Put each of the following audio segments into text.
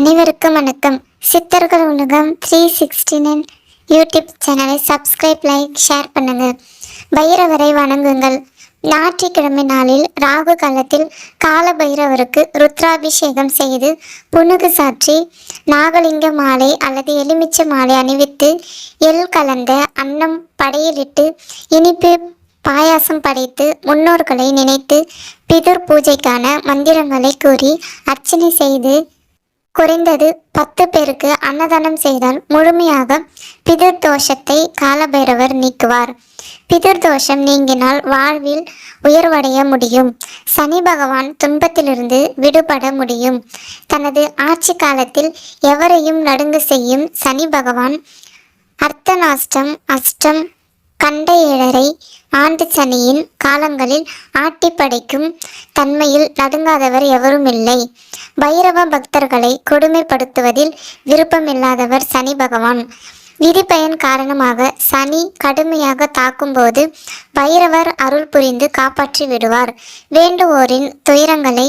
அனைவருக்கும் வணக்கம். சித்தர்கள் உலகம் த்ரீ சிக்ஸ்டி நைன் யூடியூப் சேனலை சப்ஸ்கிரைப் லைக் ஷேர் பண்ணுங்க. பைரவரை வணங்குங்கள். ஞாயிற்றுக்கிழமை நாளில் ராகு காலத்தில் கால பைரவருக்கு ருத்ராபிஷேகம் செய்து புனுகு சாற்றி நாகலிங்க மாலை அல்லது எலுமிச்சை மாலை அணிவித்து எள் கலந்த அன்னம் படையிலிட்டு இனிப்பு பாயாசம் படைத்து முன்னோர்களை நினைத்து பிதர் பூஜைக்கான மந்திரங்களை கூறி அர்ச்சனை செய்து குறைந்தது பத்து பேருக்கு அன்னதானம் செய்தால் முழுமையாக பிதிர்தோஷத்தை காலபைரவர் நீக்குவார். பிதிர்தோஷம் நீங்கினால் வாழ்வில் உயர்வடைய முடியும். சனி பகவான் துன்பத்திலிருந்து விடுபட முடியும். தனது ஆட்சி காலத்தில் எவரையும் நடுங்கு செய்யும் சனி பகவான் அர்த்தநாஷ்டம் அஷ்டம் கண்ட ஆண்டு சனியின் காலங்களில் ஆட்டி படைக்கும் தன்மையில் நடுங்காதவர் எவரும் இல்லை. பைரவ பக்தர்களை கொடுமைப்படுத்துவதில் விருப்பமில்லாதவர் சனி பகவான். விதிப்பயன் பயன் காரணமாக சனி கடுமையாக தாக்கும்போது பைரவர் அருள் புரிந்து காப்பாற்றி விடுவார். வேண்டுவோரின் துயரங்களை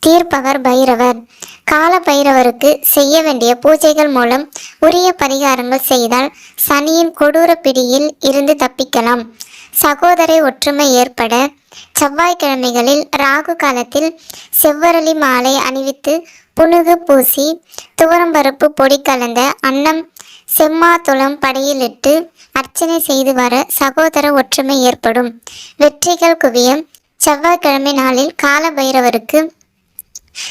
தீர்ப்பவர் பைரவர். கால பைரவருக்கு செய்ய வேண்டிய பூஜைகள் மூலம் உரிய பரிகாரங்கள் செய்தால் சனியின் கொடூர பிடியில் இருந்து தப்பிக்கலாம். சகோதர ஒற்றுமை ஏற்பட செவ்வாய்க்கிழமைகளில் ராகு காலத்தில் செவ்வரளி மாலை அணிவித்து புனுகு பூசி துவரம்பருப்பு பொடி கலந்த அன்னம் செம்மாத்துளம் படையிலிட்டு அர்ச்சனை செய்து வர சகோதர ஒற்றுமை ஏற்படும். வெற்றிகள் குவியம். செவ்வாய்க்கிழமை நாளில் கால பைரவருக்கு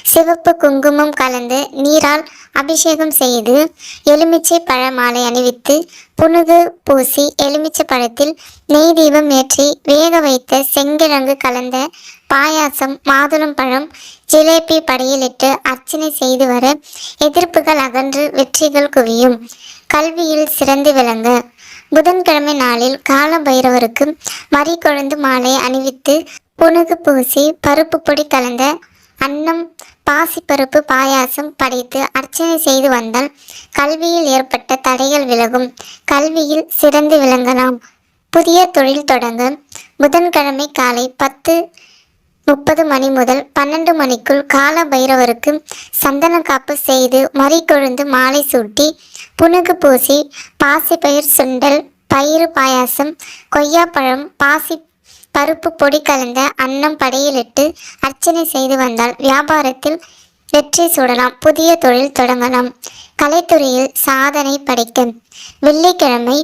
சிவப்பு குங்குமம் கலந்து நீரால் அபிஷேகம் செய்து எலுமிச்சை பழ மாலை அணிவித்து புனுகு பூசி எலுமிச்சை பழத்தில் நெய் தீபம் ஏற்றி வேக வைத்த செங்கிழங்கு கலந்த பாயாசம் மாதுளம் பழம் ஜிலேபி படையிலிட்டு அர்ச்சனை செய்து வர எதிர்ப்புகள் அகன்று வெற்றிகள் குவியும். கல்வியில் சிறந்து விளங்க. புதன்கிழமை நாளில் கால பைரவருக்கு மறிக்கொழுந்து மாலை அணிவித்து புனுகு பூசி பருப்பு பொடி கலந்த அன்னம் பாசிப்பருப்பு பாயாசம் படைத்து அர்ச்சனை செய்து வந்தால் கல்வியில் ஏற்பட்ட தடைகள் விலகும். கல்வியில் சிறந்து விளங்கலாம். புதிய தொழில் தொடங்க புதன்கிழமை காலை பத்து முப்பது மணி முதல் பன்னெண்டு மணிக்குள் கால பைரவருக்கு சந்தன காப்பு செய்து மறிக்கொழுந்து மாலை சூட்டி புனுகு பூசி பாசிப்பயிர் சுண்டல் பயிறு பாயாசம் கொய்யாப்பழம் பாசி பருப்பு பொடி கலந்த அன்னம் படையிலிட்டு அர்ச்சனை செய்து வந்தால் வியாபாரத்தில் வெற்றி சூடலாம். புதிய தொழில் தொடங்கலாம். கலைத்துறையில் சாதனை படைக்க வெள்ளிக்கிழமை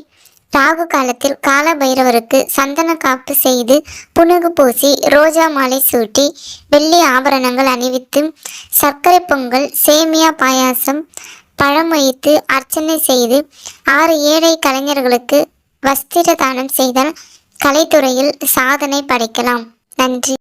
ராகு காலத்தில் கால பைரவருக்கு சந்தன காப்பு செய்து புனுகு பூசி ரோஜா மாலை சூட்டி வெள்ளி ஆபரணங்கள் அணிவித்து சர்க்கரை பொங்கல் சேமியா பாயாசம் பழம் வைத்து அர்ச்சனை செய்து ஆறு ஏழை கலைஞர்களுக்கு வஸ்திர தானம் செய்தால் கலைத்துறையில் சாதனை படைக்கலாம். நன்றி.